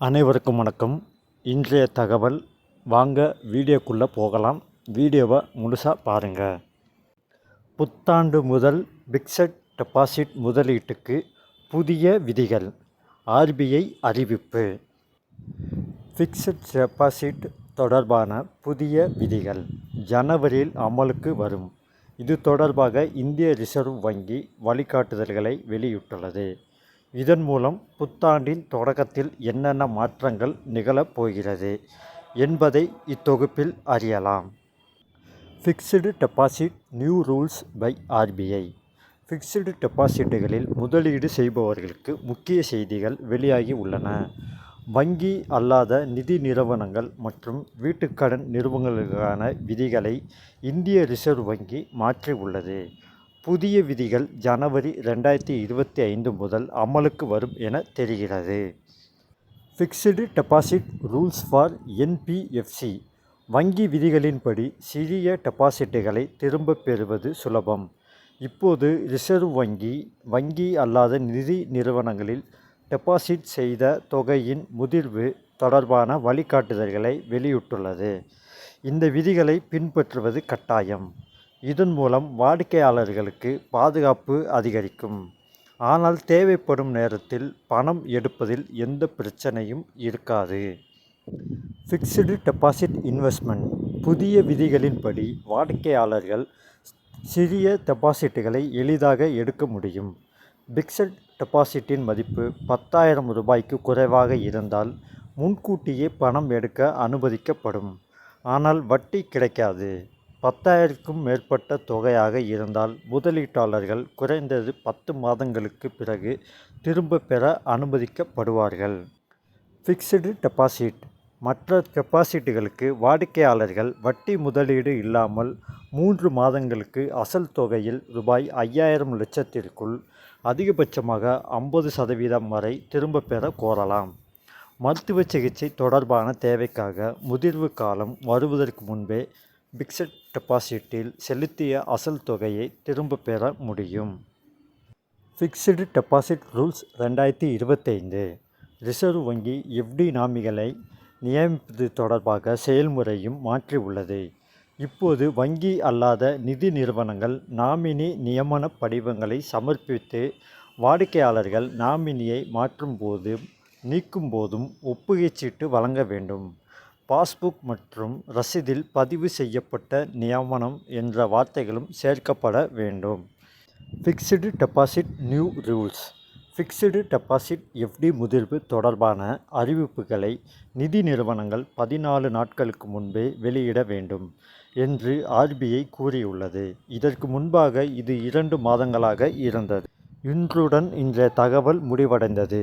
அனைவருக்கும் வணக்கம். இன்றைய தகவல் வாங்க வீடியோக்குள்ளே போகலாம். வீடியோவை முழுசாக பாருங்கள் புத்தாண்டு முதல் பிக்சட் டெபாசிட் முதலீட்டுக்கு புதிய விதிகள். ஆர்பிஐ அறிவிப்பு. ஃபிக்ஸட் டெபாசிட் தொடர்பான புதிய விதிகள் ஜனவரியில் அமலுக்கு வரும். இது தொடர்பாக இந்திய ரிசர்வ் வங்கி வழிகாட்டுதல்களை வெளியிட்டுள்ளது. இதன் மூலம் புத்தாண்டின் தொடக்கத்தில் என்னென்ன மாற்றங்கள் நிகழப் போகிறது என்பதை இத்தொகுப்பில் அறியலாம். Fixed deposit new rules by RBI fixed டெபாசிட்டுகளில் முதலீடு செய்பவர்களுக்கு முக்கிய செய்திகள் வெளியாகி உள்ளன. வங்கி அல்லாத நிதி நிறுவனங்கள் மற்றும் வீட்டுக்கடன் நிறுவனங்களுக்கான விதிகளை இந்திய ரிசர்வ் வங்கி மாற்றி உள்ளது புதிய விதிகள் ஜனவரி ரெண்டாயிரத்தி இருபத்தி ஐந்து முதல் அமலுக்கு வரும் என தெரிகிறது. Fixed deposit rules for NBFC வங்கி விதிகளின்படி சிறிய டெபாசிட்டுகளை திரும்பப் பெறுவது சுலபம். இப்போது ரிசர்வ் வங்கி வங்கி அல்லாத நிதி நிறுவனங்களில் டெபாசிட் செய்த தொகையின் முதிர்வு தொடர்பான வழிகாட்டுதல்களை வெளியிட்டுள்ளது. இந்த விதிகளை பின்பற்றுவது கட்டாயம். இதன் மூலம் வாடிக்கையாளர்களுக்கு பாதுகாப்பு அதிகரிக்கும். ஆனால் தேவைப்படும் நேரத்தில் பணம் எடுப்பதில் எந்த பிரச்சனையும் இருக்காது. ஃபிக்ஸ்டு டெபாசிட் இன்வெஸ்ட்மெண்ட் புதிய விதிகளின்படி வாடிக்கையாளர்கள் சிறிய டெபாசிட்டுகளை எளிதாக எடுக்க முடியும். பிக்சட் டெபாசிட்டின் மதிப்பு பத்தாயிரம் ரூபாய்க்கு குறைவாக இருந்தால் முன்கூட்டியே பணம் எடுக்க அனுமதிக்கப்படும். ஆனால் வட்டி கிடைக்காது. பத்தாயிரக்கும் மேற்பட்ட தொகையாக இருந்தால் முதலீட்டாளர்கள் குறைந்தது பத்து மாதங்களுக்கு பிறகு திரும்ப பெற அனுமதிக்கப்படுவார்கள். ஃபிக்ஸ்டு டெபாசிட் மற்ற டெபாசிட்டுகளுக்கு வாடிக்கையாளர்கள் வட்டி முதலீடு இல்லாமல் மூன்று மாதங்களுக்கு அசல் தொகையில் ரூபாய் ஐயாயிரம் லட்சத்திற்குள் அதிகபட்சமாக ஐம்பது சதவீதம் வரை திரும்ப பெற கோரலாம். மருத்துவ சிகிச்சை தொடர்பான தேவைக்காக முதிர்வு காலம் வருவதற்கு முன்பே பிக்சட் டெபாசிட்டில் செலுத்திய அசல் தொகையை திரும்ப பெற முடியும். ஃபிக்ஸ்டு டெபாசிட் ரூல்ஸ் ரெண்டாயிரத்தி இருபத்தைந்து. ரிசர்வ் வங்கி எஃப்டி நாமிகளை நியமிப்பது தொடர்பாக செயல்முறையும் மாற்றி உள்ளது. இப்போது வங்கி அல்லாத நிதி நிறுவனங்கள் நாமினி நியமன படிவங்களை சமர்ப்பித்து வாடிக்கையாளர்கள் நாமினியை மாற்றும் போதும் நீக்கும் போதும் ஒப்புகைச் சீட்டு வழங்க வேண்டும். பாஸ்புக் மற்றும் ரசீதில் பதிவு செய்யப்பட்ட நியமனம் என்ற வார்த்தைகளும் சேர்க்கப்பட வேண்டும். Fixed deposit new rules fixed deposit FD முதிர்வு தொடர்பான அறிவிப்புகளை நிதி நிறுவனங்கள் பதினாலு நாட்களுக்கு முன்பே வெளியிட வேண்டும் என்று ஆர்பிஐ கூறியுள்ளது. இதற்கு முன்பாக இது இரண்டு மாதங்களாக இருந்தது. இன்றுடன் இன்றைய தகவல் முடிவடைந்தது.